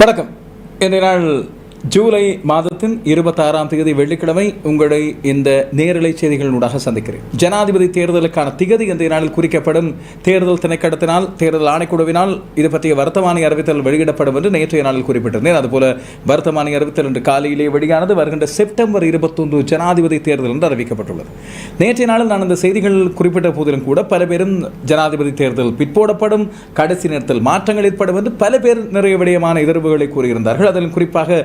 வணக்கம். இன்றைய நாள் ஜூலை மாதத்தின் இருபத்தாறாம் தேதி வெள்ளிக்கிழமை உங்களை இந்த நேரலை செய்திகளினூடாக சந்திக்கிறேன். ஜனாதிபதி தேர்தலுக்கான திகதி இந்த நாளில் குறிக்கப்படும். தேர்தல் திணைக்கடத்தினால் தேர்தல் ஆணைக்குழுவினால் இது பற்றிய வர்த்தமானி அறிவித்தல் வெளியிடப்படும் என்று நேற்றைய நாளில் குறிப்பிட்டிருந்தேன். அதுபோல வர்த்தமானி அறிவித்தல் இன்று காலையிலே வெளியானது. வருகின்ற செப்டம்பர் இருபத்தொன்று ஜனாதிபதி தேர்தல் என்று அறிவிக்கப்பட்டுள்ளது. நேற்றைய நாளில் நான் இந்த செய்திகள் குறிப்பிட்ட போதிலும் கூட பல பேரும் ஜனாதிபதி தேர்தல் பிற்போடப்படும் கடைசி நேரத்தில் மாற்றங்கள் ஏற்படும் என்று பல பேர் நிறைய விடயமான எதிர்வுகளை கூறியிருந்தார்கள். அதில் குறிப்பாக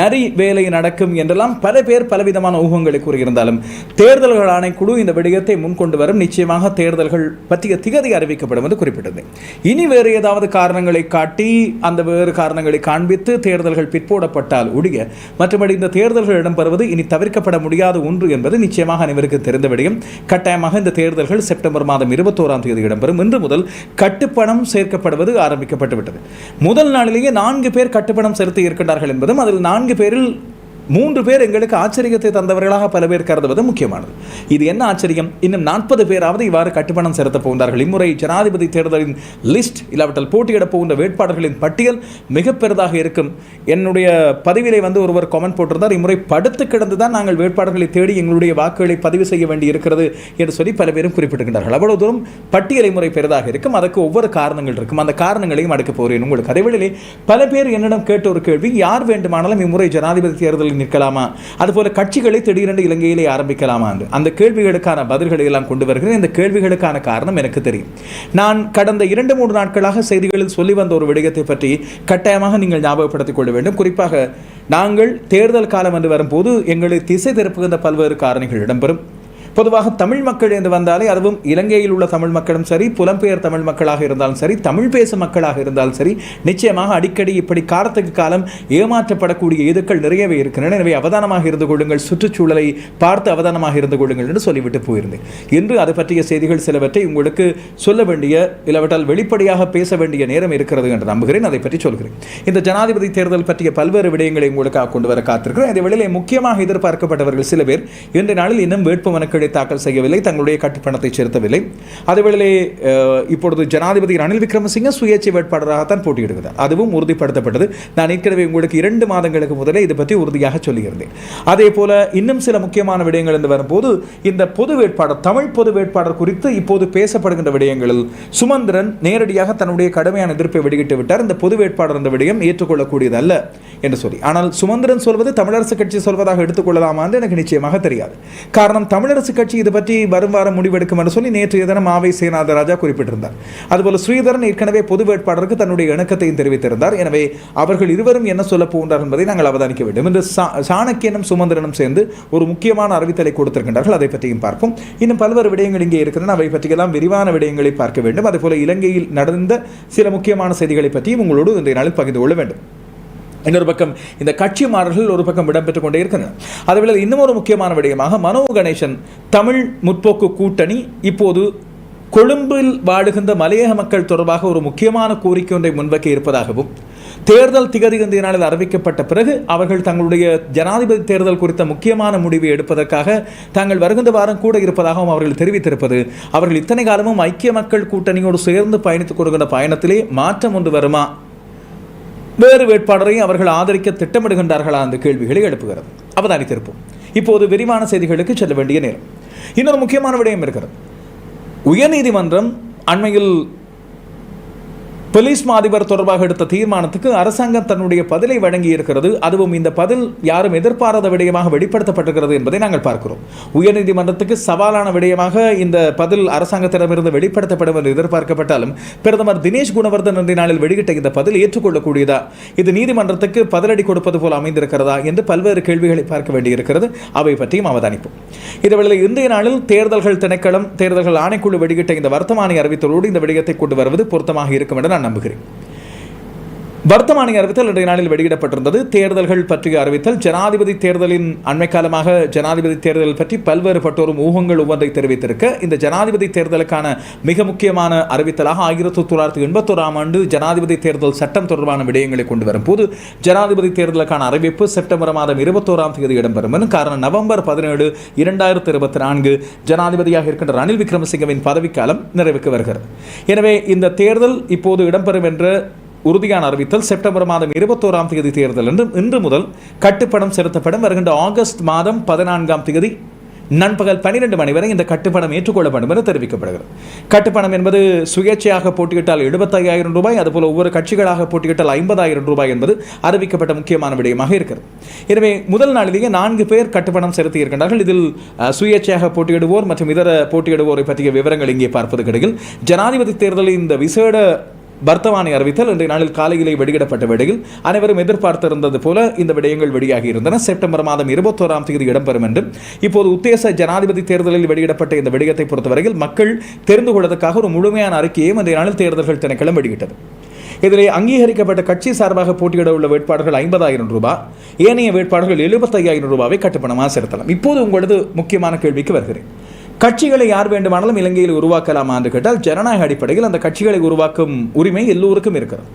நரி வேலை நடக்கும் என்றெல்லாம் பல பேர் பலவிதமான ஊகங்களை கூறியிருந்தாலும் தேர்தல்கள் ஆணைக்குழு இந்த விடயத்தை முன்கொண்டு வரும். நிச்சயமாக தேர்தல்கள் பற்றிய திகதி அறிவிக்கப்படும் என்று குறிப்பிட்டது. இனி வேறு ஏதாவது காரணங்களை காட்டி அந்த வேறு காரணங்களை காண்பித்து தேர்தல்கள் பிற்போடப்பட்டால் ஒழிய மற்றபடி இந்த தேர்தல்கள் இடம்பெறுவது இனி தவிர்க்கப்பட முடியாத ஒன்று என்பது நிச்சயமாக அனைவருக்கு தெரிந்த விடயம். கட்டாயமாக இந்த தேர்தல்கள் செப்டம்பர் மாதம் இருபத்தோராம் தேதி இடம்பெறும். இன்று முதல் கட்டுப்பணம் சேர்க்கப்படுவது ஆரம்பிக்கப்பட்டு விட்டது முதல் நாளிலேயே நான்கு பேர் கட்டுப்பணம் செலுத்தி இருக்கின்றார்கள் என்பதும் அதில் நான்கு பேரில் மூன்று பேர் எங்களுக்கு ஆச்சரியத்தை தந்தவர்களாக பல பேர் கருதுவது முக்கியமானது. இது என்ன ஆச்சரியம்? இன்னும் நாற்பது பேராவது இவ்வாறு கட்டுப்பணம் செலுத்தப் போகின்றார்கள். இம்முறை ஜனாதிபதி தேர்தலின் லிஸ்ட் இல்லாவிட்டால் போட்டியிடப் போகின்ற வேட்பாளர்களின் பட்டியல் மிக பெரிதாக இருக்கும். என்னுடைய பதிவிலே வந்து ஒருவர் கமெண்ட் போட்டிருந்தார். இம்முறை படுத்து கிடந்து தான் நாங்கள் வேட்பாளர்களை தேடி எங்களுடைய வாக்குகளை பதிவு செய்ய வேண்டி இருக்கிறது என்று சொல்லி பல பேரும் குறிப்பிட்டிருக்கின்றார்கள். அவ்வளவு தூரம் பட்டியலை முறை பெரிதாக இருக்கும். அதற்கு ஒவ்வொரு காரணங்கள் இருக்கும். அந்த காரணங்களையும் அடுக்க போகிறேன். உங்களுக்கு அதேவேளையிலே பல பேர் என்னிடம் கேட்ட ஒரு கேள்வி யார் வேண்டுமானாலும் இம்முறை ஜனாதிபதி தேர்தலின் நிற்கலாமா? அதுபோல கட்சிகளை திடீரென்று இலங்கையிலே ஆரம்பிக்கலாமா என்று. அந்த கேள்விகளுக்கான பதில்களை எல்லாம் கொண்டு வருகிறேன். இந்த கேள்விகளுக்கான காரணம் எனக்கு தெரியும். நான் கடந்த இரண்டு மூன்று நாட்களாக செய்திகளில் சொல்லி வந்த ஒரு விடயத்தை பற்றி கட்டாயமாக நீங்கள் ஞாபகப்படுத்திக் கொள்ள வேண்டும். குறிப்பாக நாங்கள் தேர்தல் காலம் என்று வரும்போது எங்களை திசை திருப்புகின்ற பல்வேறு காரணிகள் இடம்பெறும். பொதுவாக தமிழ் மக்கள் என்று வந்தாலே அதுவும் இலங்கையில் உள்ள தமிழ் மக்களும் சரி புலம்பெயர் தமிழ் மக்களாக இருந்தாலும் சரி தமிழ் பேசும் மக்களாக இருந்தாலும் சரி நிச்சயமாக அடிக்கடி இப்படி காலத்துக்கு காலம் ஏமாற்றப்படக்கூடிய இதுக்கள் நிறையவே இருக்கின்றன. எனவே அவதானமாக இருந்து கொள்ளுங்கள் சுற்றுச்சூழலை பார்த்து அவதானமாக இருந்து கொள்ளுங்கள் என்று சொல்லிவிட்டு போயிருந்தேன். இன்று அது பற்றிய செய்திகள் சிலவற்றை உங்களுக்கு சொல்ல வேண்டிய இல்லாவிட்டால் வெளிப்படையாக பேச வேண்டிய நேரம் இருக்கிறது என்று நம்புகிறேன். அதை பற்றி சொல்கிறேன். இந்த ஜனாதிபதி தேர்தல் பற்றிய பல்வேறு விடயங்களை உங்களுக்காக கொண்டு வர காத்திருக்கிறேன். இந்த வேளையிலே முக்கியமாக எதிர்பார்க்கப்பட்டவர்கள் சில பேர் இன்றைய நாளில் இன்னும் வேட்புமனுக்கள் தாக்கல் செய்யவில்லை தங்களுடைய கட்டுப்பணத்தை செலுத்தவில்லை. அதேவேளை இப்பொழுது ஜனாதிபதி ரணில் விக்ரமசிங்க சுயேட்சை வேட்பாளராகத்தான் போட்டியிடுகிறார். அதுவும் உறுதிப்படுத்தப்பட்டது. நான் ஏற்கனவே உங்களுக்கு இரண்டு மாதங்களுக்கு முதலே இதை பற்றி உறுதியாக சொல்லியிருந்தேன். அதே போல இன்னும் சில முக்கியமான விடயங்கள் என்று வரும்போது இந்த பொது வேட்பாளர் தமிழ் பொது வேட்பாளர் குறித்து இப்போது பேசப்படுகின்ற விடயங்களில் சுமந்திரன் நேரடியாக தன்னுடைய கடுமையான எதிர்ப்பை வெளியிட்டு விட்டார். இந்த பொது வேட்பாளர் இந்த விடயம் ஏற்றுக்கொள்ளக்கூடியது அல்ல என்று சொல்லி. ஆனால் சுமந்திரன் சொல்வது தமிழரசு கட்சி சொல்வதாக எடுத்துக்கொள்ளலாமா என்று எனக்கு நிச்சயமாக தெரியாது. காரணம் தமிழரசு கட்சி இது பற்றி வரும் வாரம் முடிவெடுக்கும் என்று சொல்லி நேற்றைய தினம் ஆவை சேனாதராஜா குறிப்பிட்டிருந்தார். அதுபோல ஸ்ரீதரன் ஏற்கனவே பொது வேட்பாளருக்கு தன்னுடைய இணக்கத்தையும் தெரிவித்திருந்தார். எனவே அவர்கள் இருவரும் என்ன சொல்ல போகின்றார் என்பதை நாங்கள் அவதானிக்க வேண்டும். என்று சா- சாணக்கியனும் சுமந்திரனும் சேர்ந்து ஒரு முக்கியமான அறிவித்தலை கொடுத்திருக்கின்றார்கள். அதை பற்றியும் பார்ப்போம். இன்னும் பல்வேறு விடயங்கள் இங்கே இருக்கின்றன. அவை பற்றியெல்லாம் விரிவான விடயங்களை பார்க்க வேண்டும். அதுபோல இலங்கையில் நடந்த சில முக்கியமான செய்திகளை பற்றியும் உங்களோடு இந்த நாளில் பகிர்ந்து கொள்ள வேண்டும். இன்னொரு பக்கம் இந்த கட்சி மாறல்கள் ஒரு பக்கம் இடம்பெற்றுக் கொண்டே இருக்கின்றன. அதுவேளை இன்னும் ஒரு முக்கியமான விடயமாக மனோ கணேசன் தமிழ் முற்போக்கு கூட்டணி இப்போது கொழும்பில் வாழுகின்ற மலையக மக்கள் தொடர்பாக ஒரு முக்கியமான கோரிக்கை ஒன்றை முன்வைக்க இருப்பதாகவும் தேர்தல் திகதி இந்திய நாளில் அறிவிக்கப்பட்ட பிறகு அவர்கள் தங்களுடைய ஜனாதிபதி தேர்தல் குறித்த முக்கியமான முடிவை எடுப்பதற்காக தாங்கள் வருகின்ற வாரம் கூட இருப்பதாகவும் அவர்கள் தெரிவித்திருப்பது அவர்கள் இத்தனை காலமும் ஐக்கிய மக்கள் கூட்டணியோடு சேர்ந்து பயணித்துக் கொடுக்கின்ற பயணத்திலே மாற்றம் ஒன்று வருமா? வேறு வேட்பாளரையும் அவர்கள் ஆதரிக்க திட்டமிடுகின்றார்களா அந்த கேள்விகளை எழுப்புகிறது. அவதானித்திருப்போம். இப்போது விரிவான செய்திகளுக்கு செல்ல வேண்டிய நேரம். இன்னொரு முக்கியமான விடயம் இருக்கிறது. உயர்நீதிமன்றம் அண்மையில் போலீஸ் மாதிபர் தொடர்பாக எடுத்த தீர்மானத்துக்கு அரசாங்கம் தன்னுடைய பதிலை வழங்கி இருக்கிறது அதுவும் இந்த பதில் யாரும் எதிர்பாராத விடயமாக வெளிப்படுத்தப்பட்டிருக்கிறது என்பதை நாங்கள் பார்க்கிறோம். உயர்நீதிமன்றத்துக்கு சவாலான விடயமாக இந்த பதில் அரசாங்கத்திடமிருந்து வெளிப்படுத்தப்படும் என்று எதிர்பார்க்கப்பட்டாலும் பிரதமர் தினேஷ் குணவர்தன் இன்றைய நாளில் வெளியிட்ட இந்த பதில் ஏற்றுக்கொள்ளக்கூடியதா? இது நீதிமன்றத்துக்கு பதிலடி கொடுப்பது போல் அமைந்திருக்கிறதா என்று பல்வேறு கேள்விகளை பார்க்க வேண்டியிருக்கிறது. அவை பற்றியும் அவதானிப்போம். இதுவேளை இன்றைய நாளில் தேர்தல்கள் திணைக்களம் தேர்தல்கள் ஆணைக்குழு வெளியிட்ட இந்த வர்த்தமானி அறிவித்தலோடு இந்த விடயத்தை கொண்டு வருவது பொருத்தமாக இருக்கும் என்று நான் நம்புகிறேன். வர்த்தமானி அறிவித்தல் இன்றைய நாளில் வெளியிடப்பட்டிருந்தது. தேர்தல்கள் பற்றிய அறிவித்தல் ஜனாதிபதி தேர்தலின் அண்மை காலமாக ஜனாதிபதி தேர்தல் பற்றி பல்வேறு பட்டோரும் ஊகங்கள் ஒவ்வொன்றை தெரிவித்திருக்க. இந்த ஜனாதிபதி தேர்தலுக்கான மிக முக்கியமான அறிவித்தலாக ஆயிரத்தி தொள்ளாயிரத்தி எண்பத்தோராம் ஆண்டு ஜனாதிபதி தேர்தல் சட்டம் தொடர்பான விடயங்களை கொண்டு வரும் போது ஜனாதிபதி தேர்தலுக்கான அறிவிப்பு செப்டம்பர் மாதம் இருபத்தோராம் தேதி இடம்பெறும் என காரணம் நவம்பர் பதினேழு இரண்டாயிரத்தி இருபத்தி நான்கு ஜனாதிபதியாக இருக்கின்ற ரணில் விக்ரமசிங்கவின் பதவிக்காலம் நிறைவுக்கு வருகிறது. எனவே இந்த தேர்தல் இப்போது இடம்பெறும் என்ற உறுதியான அறிவித்தல் செப்டம்பர் மாதம் இருபத்தோராம் தேதி தேர்தல் என்றும் இன்று முதல் கட்டுப்பணம் செலுத்தப்படும். வருகின்ற ஆகஸ்ட் மாதம் பதினான்காம் தேதி நண்பகல் பன்னிரண்டு மணி வரை இந்த கட்டுப்பணம் ஏற்றுக்கொள்ளப்படும் என தெரிவிக்கப்படுகிறது. கட்டுப்பணம் என்பது சுயேட்சையாக போட்டியிட்டால் எழுபத்தையாயிரம் ரூபாய் அதுபோல் ஒவ்வொரு கட்சிகளாக போட்டியிட்டால் ஐம்பதாயிரம் ரூபாய் என்பது அறிவிக்கப்பட்ட முக்கியமான விடயமாக இருக்கிறது. எனவே முதல் நாளிலேயே நான்கு பேர் கட்டுப்பணம் செலுத்தி இருக்கின்றார்கள் இதில் சுயேட்சையாக போட்டியிடுவோர் மற்றும் இதர போட்டியிடுவோரை பற்றிய விவரங்கள் இங்கே பார்ப்பது கிடையில் ஜனாதிபதி தேர்தலில் இந்த விசேட வர்த்தமானி அறிவித்தல் இன்றைய நாளில் காலையிலே வெளியிடப்பட்ட வேளையில் அனைவரும் எதிர்பார்த்திருந்தது போல இந்த விடயங்கள் வெளியாகி இருந்தன. செப்டம்பர் மாதம் இருபத்தோராம் தேதி இடம்பெறும் என்றும் இப்போது உத்தேச ஜனாதிபதி தேர்தலில் வெளியிடப்பட்ட இந்த விடயத்தை பொறுத்தவரையில் மக்கள் தெரிந்து கொள்வதற்காக ஒரு முழுமையான அறிக்கையையும் இன்றைய நாளில் தேர்தல்கள் திணைக்களம் வெளியிட்டது. இதிலே அங்கீகரிக்கப்பட்ட கட்சி சார்பாக போட்டியிட உள்ள வேட்பாளர்கள் ஐம்பதாயிரம் ரூபாய் ஏனைய வேட்பாளர்கள் எழுபத்தையாயிரம் ரூபாவை கட்டுப்பணமாக செலுத்தலாம். இப்போது உங்களது முக்கியமான கேள்விக்கு வருகிறேன். கட்சிகளை யார் வேண்டுமானாலும் இலங்கையில் உருவாக்கலாமா என்று கேட்டால் ஜனநாயக அடிப்படையில் அந்த கட்சிகளை உருவாக்கும் உரிமை எல்லோருக்கும் இருக்கிறது.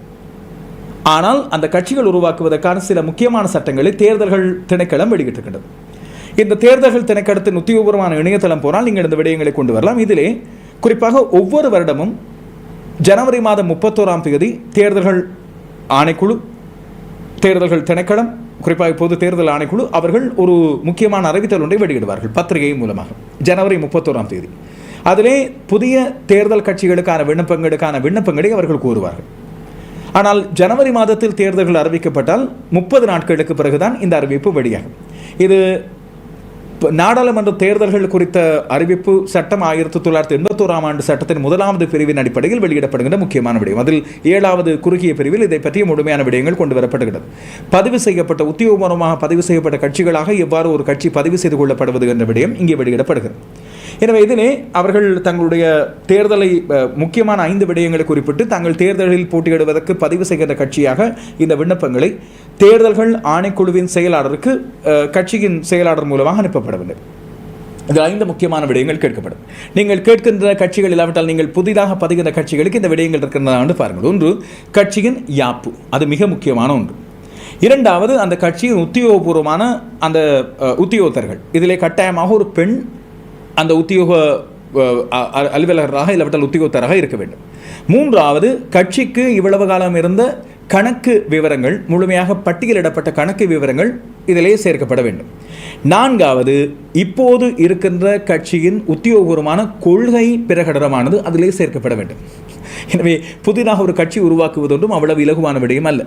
ஆனால் அந்த கட்சிகள் உருவாக்குவதற்கான சில முக்கியமான சட்டங்களை தேர்தல்கள் திணைக்களம் வெளியிட்டிருக்கின்றது. இந்த தேர்தல்கள் திணைக்களத்தின் உத்தியோகபூர்வமான இணையதளம் போனால் நீங்கள் இந்த விடயங்களை கொண்டு வரலாம். இதிலே குறிப்பாக ஒவ்வொரு வருடமும் ஜனவரி மாதம் முப்பத்தோராம் தேதி தேர்தல்கள் ஆணைக்குழு தேர்தல்கள் திணைக்களம் குறிப்பாக இப்போது தேர்தல் ஆணைக்குழு அவர்கள் ஒரு முக்கியமான அறிவித்தல் ஒன்றை வெளியிடுவார்கள் பத்திரிகை மூலமாக. ஜனவரி முப்பத்தோராம் தேதி. அதிலே புதிய தேர்தல் கட்சிகளுக்கான விண்ணப்பங்களுக்கான விண்ணப்பங்களை அவர்கள் கூறுவார்கள். ஆனால் ஜனவரி மாதத்தில் தேர்தல்கள் அறிவிக்கப்பட்டால் முப்பது நாட்களுக்கு பிறகுதான் இந்த அறிவிப்பு வெளியாகும். இது நாடாளுமன்ற தேர்தல்கள் குறித்த அறிவிப்பு சட்டம் ஆயிரத்தி தொள்ளாயிரத்தி எண்பத்தோராம் ஆண்டு சட்டத்தின் முதலாவது பிரிவின் அடிப்படையில் வெளியிடப்படுகின்ற முக்கியமான விடயம். அதில் ஏழாவது குறுகிய பிரிவில் இதை பற்றிய முழுமையான விடயங்கள் கொண்டு வரப்படுகிறது. பதிவு செய்யப்பட்ட உத்தியோகபூர்வமாக பதிவு செய்யப்பட்ட கட்சிகளாக எவ்வாறு ஒரு கட்சி பதிவு செய்து கொள்ளப்படுவது என்ற விடயம் இங்கே வெளியிடப்படுகிறது. எனவே இதனே அவர்கள் தங்களுடைய தேர்தலை முக்கியமான ஐந்து விடயங்களை குறிப்பிட்டு தாங்கள் தேர்தலில் போட்டியிடுவதற்கு பதிவு செய்கின்ற கட்சியாக இந்த விண்ணப்பங்களை தேர்தல்கள் ஆணைக்குழுவின் செயலாளருக்கு கட்சியின் செயலாளர் மூலமாக அனுப்பப்படவில்லை. இது ஐந்து முக்கியமான விடயங்கள் கேட்கப்படும். நீங்கள் கேட்கின்ற கட்சிகள் இல்லாவிட்டால் நீங்கள் புதிதாக பதிகின்ற கட்சிகளுக்கு இந்த விடயங்கள் இருக்கின்றன பாருங்கள். ஒன்று கட்சியின் யாப்பு. அது மிக முக்கியமான ஒன்று. இரண்டாவது அந்த கட்சியின் உத்தியோகபூர்வமான அந்த உத்தியோகத்தர்கள். இதிலே கட்டாயமாக ஒரு பெண் அந்த உத்தியோக அ- அலுவலராக இல்லாவிட்டால் உத்தியோகத்தராக இருக்க வேண்டும். மூன்றாவது கட்சிக்கு இவ்வளவு காலம் இருந்த கணக்கு விவரங்கள் முழுமையாக பட்டியலிடப்பட்ட கணக்கு விவரங்கள் இதிலேயே சேர்க்கப்பட வேண்டும். நான்காவது இப்போது இருக்கின்ற கட்சியின் உத்தியோகபூர்வமான கொள்கை பிரகடனமானது அதிலே சேர்க்கப்பட வேண்டும். எனவே புதிதாக ஒரு கட்சி உருவாக்குவதொன்றும் அவ்வளவு இலகுவான விடயம் அல்ல.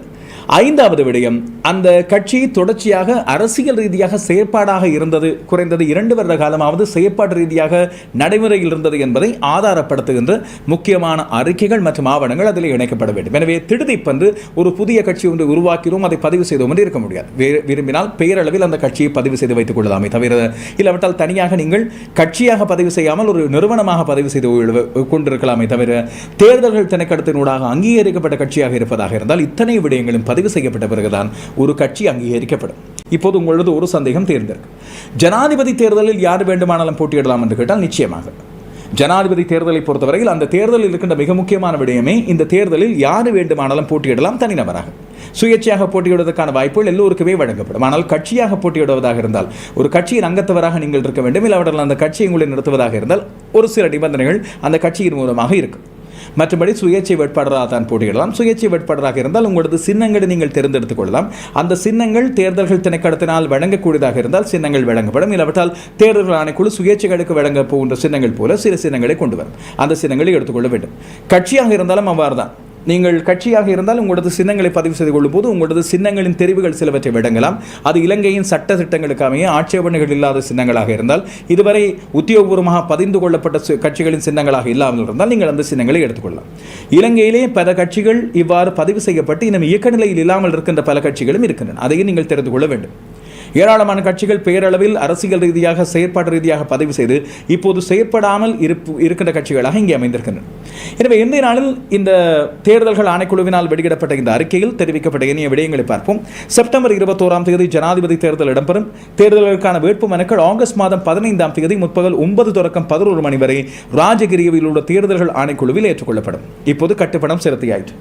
ஐந்தாவது விடயம் அந்த கட்சி தொடர்ச்சியாக அரசியல் ரீதியாக செயற்பாடாக இருந்தது குறைந்தது இரண்டு வருட காலமாவது செயற்பாடு ரீதியாக நடைமுறையில் இருந்தது என்பதை ஆதாரப்படுத்துகின்ற முக்கியமான அறிக்கைகள் மற்றும் ஆவணங்கள் அதில் இணைக்கப்பட வேண்டும். எனவே திடுதிப்பந்து ஒரு புதிய கட்சி ஒன்று உருவாக்கிறோம் அதை பதிவு செய்தோம் என்று இருக்க முடியாது. விரும்பினால் பெயரளவில் அந்த கட்சியை பதிவு செய்து வைத்துக் கொள்ளலாமே தவிர இல்லாவிட்டால் தனியாக நீங்கள் கட்சியாக பதிவு செய்யாமல் ஒரு நிறுவனமாக பதிவு செய்து கொண்டிருக்கலாமே தவிர தேர்தல்கள் திணைக்கடத்தினூடாக அங்கீகரிக்கப்பட்ட கட்சியாக இருப்பதாக இருந்தால் இத்தனை விடயங்களும் பதிவு பதிவு செய்யப்பட்ட பிறகுதான் ஒரு கட்சி அங்கீகரிக்கப்படும். இப்போது உங்களது ஒரு சந்தேகம் தேர்ந்திருக்கு. ஜனாதிபதி தேர்தலில் யார் வேண்டுமானாலும் போட்டியிடலாம் என்று கேட்டால் நிச்சயமாக. ஜனாதிபதி தேர்தலை பொறுத்தவரையில் அந்த தேர்தலில் இருக்கின்ற மிக முக்கியமான விடயமே இந்த தேர்தலில் யார் வேண்டுமானாலும் போட்டியிடலாம் தனிநபராக. சுயேட்சையாக போட்டியிடுவதற்கான வாய்ப்புகள் எல்லோருக்குமே வழங்கப்படும். ஆனால் கட்சியாக போட்டியிடுவதாக இருந்தால் ஒரு கட்சியின் அங்கத்தவராக நீங்கள் இருக்க வேண்டும். இல்லாவிட்டால் அந்த கட்சியை உங்களை நடத்துவதாக இருந்தால் ஒரு சில நிபந்தனைகள் அந்த கட்சியின் மூலமாக இருக்கும். மற்றபடி சுயேட்சை வேட்பாளராக தான் போட்டியிடலாம். சுயேட்சை வேட்பாளராக இருந்தால் உங்களது சின்னங்களை நீங்கள் தேர்ந்தெடுத்துக் கொள்ளலாம். அந்த சின்னங்கள் தேர்தல்கள் திணைக்களத்தினால் வழங்கக்கூடியதாக இருந்தால் சின்னங்கள் வழங்கப்படும். இல்லாவிட்டால் தேர்தல்கள் ஆணைக்குழு சுயேட்சைகளுக்கு வழங்க போகின்ற சின்னங்கள் போல சில சின்னங்களை கொண்டு வரும். அந்த சின்னங்களை எடுத்துக்கொள்ள வேண்டும். கட்சியாக இருந்தாலும் அவ்வாறு தான் நீங்கள் கட்சியாக இருந்தால் உங்களது சின்னங்களை பதிவு செய்து கொள்ளும் போது உங்களது சின்னங்களின் தெரிவுகள் சிலவற்றை விடங்கலாம் அது இலங்கையின் சட்ட திட்டங்களுக்கு அமைய ஆட்சேபனைகள் இல்லாத சின்னங்களாக இருந்தால் இதுவரை உத்தியோகபூர்வமாக பதிந்து கொள்ளப்பட்ட கட்சிகளின் சின்னங்களாக இல்லாமல் இருந்தால் நீங்கள் அந்த சின்னங்களை எடுத்துக்கொள்ளலாம். இலங்கையிலே பல கட்சிகள் இவ்வாறு பதிவு செய்யப்பட்டு இன்னும் இயக்க நிலையில் இல்லாமல் இருக்கின்ற பல கட்சிகளும் இருக்கின்றன. அதையும் நீங்கள் தெரிந்து கொள்ள வேண்டும். ஏராளமான கட்சிகள் பெயரளவில் அரசியல் ரீதியாக செயற்பாடு ரீதியாக பதிவு செய்து இப்போது செயற்படாமல் இருப்பு இருக்கின்ற கட்சிகளாக இங்கே அமைந்திருக்கின்றன. எனவே இந்திய நாளில் இந்த தேர்தல்கள் ஆணைக்குழுவினால் வெளியிடப்பட்ட இந்த அறிக்கையில் தெரிவிக்கப்பட்ட இனிய விடயங்களை பார்ப்போம். செப்டம்பர் இருபத்தோராம் தேதி ஜனாதிபதி தேர்தல் இடம்பெறும். தேர்தலுக்கான வேட்பு மனுக்கள் ஆகஸ்ட் மாதம் பதினைந்தாம் தேதி முற்பகல் ஒன்பது தொடக்கம் பதினோரு மணி வரை ராஜகிரியவில் உள்ள தேர்தல்கள் ஆணைக்குழுவில் ஏற்றுக்கொள்ளப்படும். இப்போது கட்டுப்பணம் செலுத்தியாயிற்று.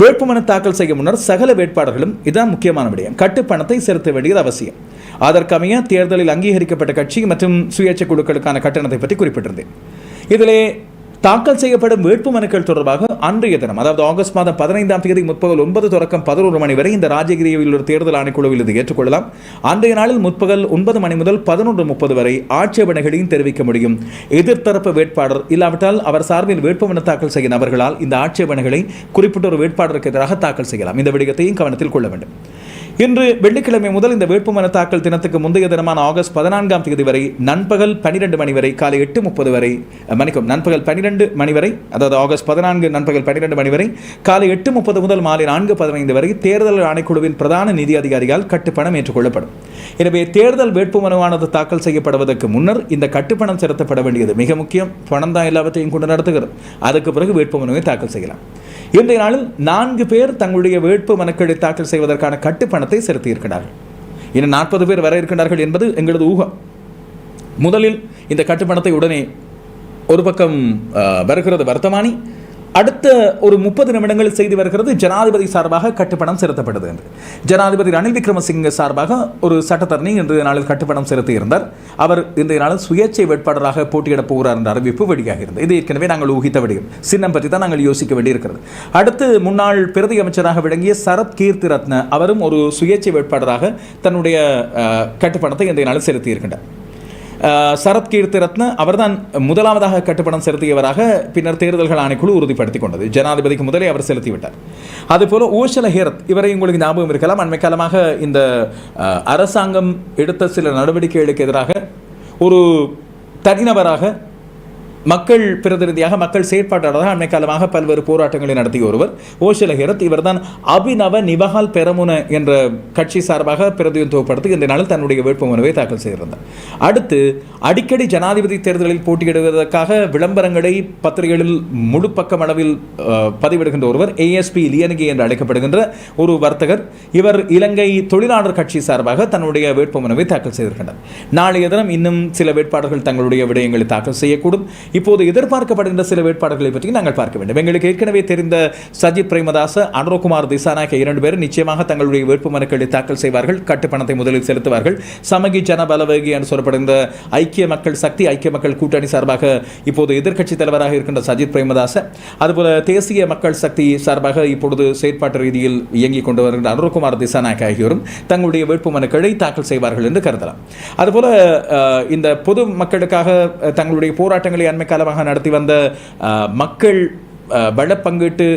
வேட்புமனு தாக்கல் செய்யும் முன்னர் சகல வேட்பாளர்களும் இதுதான் முக்கியமான விடயம். கட்டுப்பணத்தை செலுத்த வேண்டியது அவசியம். அதற்கமைய தேர்தலில் அங்கீகரிக்கப்பட்ட கட்சி மற்றும் சுயேட்சை குழுக்களுக்கான கட்டணத்தை பற்றி குறிப்பிட்டிருந்தேன். இதிலே தாக்கல் செய்யப்படும் வேட்புமனுக்கள் தொடர்பாக அன்றைய தினம் அதாவது ஆகஸ்ட் மாதம் பதினைந்தாம் தேதி முற்பகல் ஒன்பது தொடக்கம் பதினோரு மணி வரை இந்த ராஜகிரியில் உள்ள தேர்தல் ஆணைக்குழுவில் இது ஏற்றுக்கொள்ளலாம். அன்றைய நாளில் முற்பகல் ஒன்பது மணி முதல் பதினொன்று முப்பது வரை ஆட்சேபனைகளையும் தெரிவிக்க முடியும். எதிர்த்தரப்பு வேட்பாளர் இல்லாவிட்டால் அவர் சார்பில் வேட்புமனு தாக்கல் செய்ய நபர்களால் இந்த ஆட்சேபனைகளை குறிப்பிட்ட ஒரு வேட்பாளருக்கு எதிராக தாக்கல் செய்யலாம். இந்த விடயத்தையும் கவனத்தில் கொள்ள வேண்டும். இன்று வெள்ளிக்கிழமை முதல் இந்த வேட்புமனு தாக்கல் தினத்துக்கு முந்தைய தினமான ஆகஸ்ட் பதினான்காம் தேதி வரை நண்பகல் பனிரெண்டு மணி வரை காலை எட்டு முப்பது வரை மணிக்கும் நண்பகல் பனிரெண்டு மணி வரை அதாவது ஆகஸ்ட் பதினான்கு நண்பகல் பன்னிரெண்டு மணி வரை காலை எட்டு முப்பது முதல் மாலை நான்கு பதினைந்து வரை தேர்தல் ஆணைக்குழுவின் பிரதான நிதி அதிகாரியால் கட்டுப்பணம் ஏற்றுக்கொள்ளப்படும். எனவே தேர்தல் வேட்புமனுவானது தாக்கல் செய்யப்படுவதற்கு முன்னர் இந்த கட்டுப்பணம் செலுத்தப்பட வேண்டியது மிக முக்கியம். பணம் தான் எல்லாவற்றையும் கொண்டு நடத்துகிறது. அதுக்கு பிறகு வேட்புமனுவை தாக்கல் செய்யலாம். இன்றைய நாளில் நான்கு பேர் தங்களுடைய வேட்பு மனுக்களை தாக்கல் செய்வதற்கான கட்டுப்பணத்தை செலுத்தியிருக்கிறார்கள். இன்னும் நாற்பது பேர் வர இருக்கின்றார்கள் என்பது எங்களது ஊகம். முதலில் இந்த கட்டுப்பணத்தை உடனே ஒரு பக்கம் வருகிறது வர்த்தமானி அடுத்த ஒரு முப்பது நிமிடங்கள் செய்து வருகிறது. ஜனாதிபதி சார்பாக கட்டுப்பணம் செலுத்தப்படுது என்று. ஜனாதிபதி ரணில் விக்ரமசிங்க சார்பாக ஒரு சட்டத்தரணி இன்றைய நாளில் கட்டுப்பணம் செலுத்தியிருந்தார். அவர் இன்றைய நாளில் சுயேட்சை வேட்பாளராக போட்டியிடப் போகிறார் என்ற அறிவிப்பு வெளியாகிறது இது ஏற்கனவே நாங்கள் ஊகித்தபடி சின்னம் பற்றி தான் நாங்கள் யோசிக்க வேண்டியிருக்கிறது. அடுத்து முன்னாள் பிரதி அமைச்சராக விளங்கிய சரத் கீர்த்தி ரத்ன அவரும் ஒரு சுயேட்சை வேட்பாளராக தன்னுடைய கட்டுப்பணத்தை இன்றைய நாளில் செலுத்தியிருக்கின்றார். சரத் கீர்த்தி ரத்ன அவர்தான் முதலாவதாக கட்டுப்படம் செலுத்தியவராக பின்னர் தேர்தல்கள் ஆணைக்குழு உறுதிப்படுத்திக் கொண்டது. ஜனாதிபதிக்கு முதலே அவர் செலுத்திவிட்டார். அதுபோல ஓஷல ஹேரத் இவரை உங்களுக்கு ஞாபகம் இருக்கலாம். அண்மை காலமாக இந்த அரசாங்கம் எடுத்த சில நடவடிக்கைகளுக்கு எதிராக ஒரு தனிநபராக மக்கள் பிரதிநிதியாக மக்கள் செயற்பாட்டாளராக அண்மை காலமாக பல்வேறு போராட்டங்களை நடத்திய ஒருவர். ஓஷல ஹெரத் இவர்தான் அபிநவ நிவகால் பெரமுன என்ற கட்சி சார்பாக பிரதிநிதித்துவப்படுத்தி இந்த நாளில் தன்னுடைய வேட்புமனுவை தாக்கல் செய்திருந்தார். அடுத்து அடிக்கடி ஜனாதிபதி தேர்தலில் போட்டியிடுவதற்காக விளம்பரங்களை பத்திரிகைகளில் முழு பக்கம் அளவில் பதிவிடுகின்ற ஒருவர் ஏஎஸ்பி லியனகி என்று அழைக்கப்படுகின்ற ஒரு வர்த்தகர். இவர் இலங்கை தொழிலாளர் கட்சி சார்பாக தன்னுடைய வேட்புமனுவை தாக்கல் செய்திருக்கின்றனர் நாளைய தினம் இன்னும் சில வேட்பாளர்கள் தங்களுடைய விடயங்களை தாக்கல் செய்யக்கூடும். இப்போது எதிர்பார்க்கப்படுகின்ற சில வேட்பாளர்களை பற்றி நாங்கள் பார்க்க வேண்டும். எங்களுக்கு ஏற்கனவே தெரிந்த சஜித் பிரேமதாச அனுரகுமார் திசாநாயக்க இரண்டு பேரும் நிச்சயமாக தங்களுடைய வேட்புமனுக்களை தாக்கல் செய்வார்கள் கட்டுப்பணத்தை முதலில் செலுத்துவார்கள். சமகி ஜன பலவேகி என்று சொல்லப்படுகின்ற ஐக்கிய மக்கள் சக்தி ஐக்கிய மக்கள் கூட்டணி சார்பாக இப்போது எதிர்க்கட்சி தலைவராக இருக்கின்ற சஜித் பிரேமதாச அதுபோல தேசிய மக்கள் சக்தி சார்பாக இப்பொழுது செயற்பாட்டு ரீதியில் இயங்கிக் கொண்டு வருகின்ற அனுரகுமார் திசாநாயக் ஆகியோரும் தங்களுடைய வேட்புமனுக்களை தாக்கல் செய்வார்கள் என்று கருதலாம். அதுபோல இந்த பொது மக்களுக்காக தங்களுடைய போராட்டங்களை அண்மை காலமாக நடத்தி வந்த மக்கள் வள பங்கீட்டு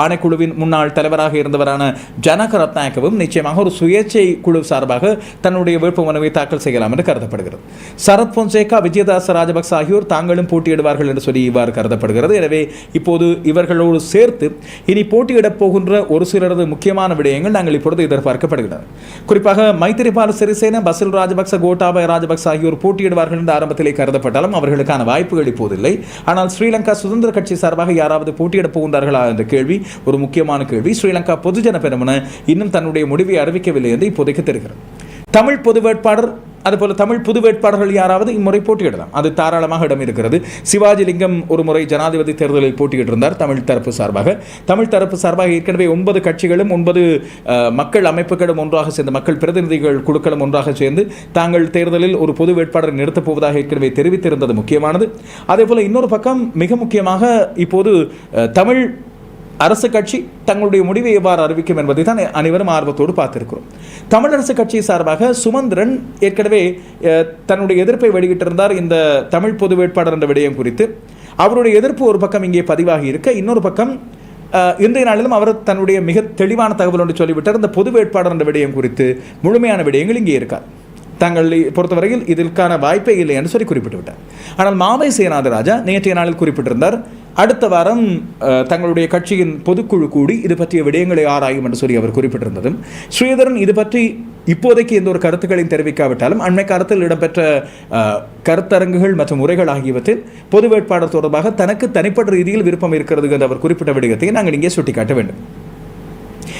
ஆணைக்குழுவின் முன்னாள் தலைவராக இருந்தவரான ஜனக ரத்நாயக்கவும் நிச்சயமாக ஒரு சுயேட்சை குழு சார்பாக தன்னுடைய வேட்புமனுவை தாக்கல் செய்யலாம் என்று கருதப்படுகிறது. சரத் பொன்சேகா விஜயதாச ராஜபக்ச ஆகியோர் தாங்களும் போட்டியிடுவார்கள் என்று சொல்லி இவ்வாறு கருதப்படுகிறது. எனவே இப்போது இவர்களோடு சேர்த்து இனி போட்டியிடப் போகின்ற ஒரு சிலரது முக்கியமான விடயங்கள் நாங்கள் இப்பொழுது எதிர்பார்க்கப்படுகிறது. குறிப்பாக மைத்திரிபால சிறிசேன பசில் ராஜபக்ச கோட்டாபய ராஜபக்ச ஆகியோர் போட்டியிடுவார்கள் என்று ஆரம்பத்திலே கருதப்பட்டாலும் அவர்களுக்கான வாய்ப்புகள் இப்போதில்லை ஆனால் ஸ்ரீலங்கா சுதந்திர கட்சி சார்பாக யாராவது போட்டியிடப் போகின்றார்களா என்ற கேள்வி ஒரு முக்கியமான கேள்வி. ஸ்ரீலங்கா பொதுஜன பெருமன இன்னும் தன்னுடைய முடிவை அறிவிக்கவில்லை என்று இப்போதைக்கு தெரிகிறது. தமிழ் பொது வேட்பாளர் அதுபோல தமிழ் புது வேட்பாளர்கள் யாராவது இம்முறை போட்டியிடலாம். அது தாராளமாக இடம் இருக்கிறது. சிவாஜி லிங்கம் ஒரு முறை ஜனாதிபதி தேர்தலில் போட்டியிட்டிருந்தார் தமிழ் தரப்பு சார்பாக. தமிழ் தரப்பு சார்பாக ஏற்கனவே ஒன்பது கட்சிகளும் ஒன்பது மக்கள் அமைப்புகளும் ஒன்றாக சேர்ந்து மக்கள் பிரதிநிதிகள் குழுக்களும் ஒன்றாக சேர்ந்து தாங்கள் தேர்தலில் ஒரு பொது வேட்பாளரை நிறுத்தப் போவதாக ஏற்கனவே தெரிவித்திருந்தது முக்கியமானது. அதேபோல இன்னொரு பக்கம் மிக முக்கியமாக இப்போது தமிழ் அரசு கட்சி தங்களுடைய முடிவை எவ்வாறு அறிவிக்கும் என்பதை தான் அனைவரும் ஆர்வத்தோடு பார்த்திருக்கிறோம். தமிழரசு கட்சி சார்பாக சுமந்திரன் ஏற்கனவே தன்னுடைய எதிர்ப்பை வெளியிட்டிருந்தார். இந்த தமிழ் பொது வேட்பாளர் என்ற விடயம் குறித்து. அவருடைய எதிர்ப்பு ஒரு பக்கம் இங்கே பதிவாகி இருக்க இன்னொரு பக்கம் இன்றைய நாளிலும் அவர் தன்னுடைய மிக தெளிவான தகவல் ஒன்று சொல்லிவிட்டார். இந்த பொது வேட்பாளர் என்ற விடயம் குறித்து முழுமையான விடயங்கள் இங்கே இருக்கார் தங்களை பொறுத்தவரையில் இதற்கான வாய்ப்பே இல்லை என்று சொல்லி குறிப்பிட்டு விட்டார் ஆனால் மாவை சேனாதராஜா நேற்றைய நாளில் குறிப்பிட்டிருந்தார் அடுத்த வாரம் தங்களுடைய கட்சியின் பொதுக்குழு கூடி இது பற்றிய விடயங்களை ஆராயும் என்று சொல்லி அவர் குறிப்பிட்டிருந்ததும் ஸ்ரீதரன் இது பற்றி இப்போதைக்கு எந்த ஒரு கருத்துக்களையும் தெரிவிக்காவிட்டாலும் அண்மை காலத்தில் இடம்பெற்ற கருத்தரங்குகள் மற்றும் உரைகள் ஆகியவற்றில் பொது வேட்பாளர் தொடர்பாக தனக்கு தனிப்பட்ட ரீதியில் விருப்பம் இருக்கிறது என்று அவர் குறிப்பிட்ட விடயத்தை நாங்கள் இங்கே சுட்டிக்காட்ட வேண்டும்.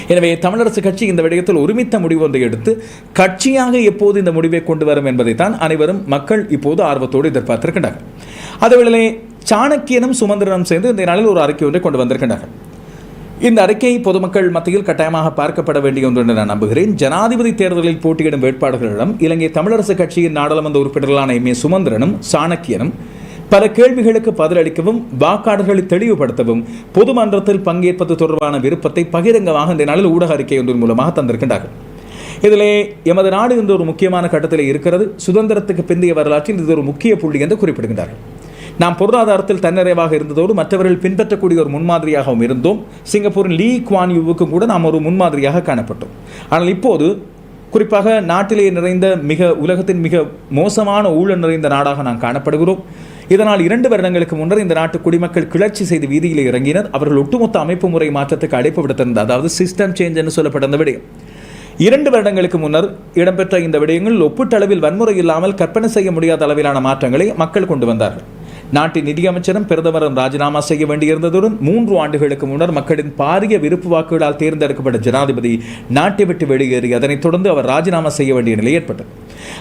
எனவே தமிழரசு கட்சி இந்த விடயத்தில் ஒருமித்த முடிவு ஒன்றை எடுத்து கட்சியாக எப்போது இந்த முடிவை கொண்டு வரும் என்பதைத்தான் அனைவரும் மக்கள் இப்போது ஆர்வத்தோடு எதிர்பார்த்திருக்கின்றனர் அதுவேளை சாணக்கியனும் சுமந்திரனும் சேர்ந்து இந்த நாளில் ஒரு அறிக்கை ஒன்றை கொண்டு வந்திருக்கின்றார்கள் இந்த அறிக்கை பொதுமக்கள் மத்தியில் கட்டாயமாக பார்க்கப்பட வேண்டிய ஒன்று என்று நான் நம்புகிறேன். ஜனாதிபதி தேர்தலில் போட்டியிடும் வேட்பாளர்களிடம் இலங்கை தமிழரசு கட்சியின் நாடாளுமன்ற உறுப்பினர்களான எம் ஏ சுமந்திரனும் சாணக்கியனும் பல கேள்விகளுக்கு பதிலளிக்கவும் வாக்காளர்களை தெளிவுபடுத்தவும் பொதுமன்றத்தில் பங்கேற்பது தொடர்பான விருப்பத்தை பகிரங்கமாக இந்த நாளில் ஊடக அறிக்கை ஒன்றின் மூலமாக தந்திருக்கின்றார்கள். இதிலே எமது நாடு என்ற ஒரு முக்கியமான கட்டத்தில் இருக்கிறது. சுதந்திரத்துக்கு பிந்தைய வரலாற்றில் இது ஒரு முக்கிய புள்ளி என்று குறிப்பிடுகின்றார்கள். நாம் பொருளாதாரத்தில் தன்னிறைவாக இருந்ததோடு மற்றவர்கள் பின்பற்றக்கூடிய ஒரு முன்மாதிரியாகவும் இருந்தோம். சிங்கப்பூரின் லீ குவான் யூவுக்கும் கூட நாம் ஒரு முன்மாதிரியாக காணப்பட்டோம். ஆனால் இப்போது குறிப்பாக நாட்டிலே நிறைந்த மிக உலகத்தின் மிக மோசமான ஊழல் நிறைந்த நாடாக நாம் காணப்படுகிறோம். இதனால் இரண்டு வருடங்களுக்கு முன்னர் இந்த நாட்டு குடிமக்கள் கிளர்ச்சி செய்து வீதியில் இறங்கினர். அவர்கள் ஒட்டுமொத்த அமைப்பு முறை மாற்றத்துக்கு அழைப்பு விடுத்திருந்தார் அதாவது சிஸ்டம் சேஞ்ச் என்று சொல்லப்பட்ட அந்த விடயம். இரண்டு வருடங்களுக்கு முன்னர் இடம்பெற்ற இந்த விடயங்கள் ஒப்பீட்டளவில் வன்முறை இல்லாமல் கற்பனை செய்ய முடியாத அளவிலான மாற்றங்களை மக்கள் கொண்டு வந்தார்கள். நாட்டின் நிதியமைச்சரும் பிரதமரும் ராஜினாமா செய்ய வேண்டியிருந்ததுடன் மூன்று ஆண்டுகளுக்கு முன்னர் மக்களின் பாரிய விருப்பு வாக்குகளால் தேர்ந்தெடுக்கப்பட்ட ஜனாதிபதி நாட்டை விட்டு வெளியேறி அதனைத் தொடர்ந்து அவர் ராஜினாமா செய்ய வேண்டிய நிலை ஏற்பட்டது.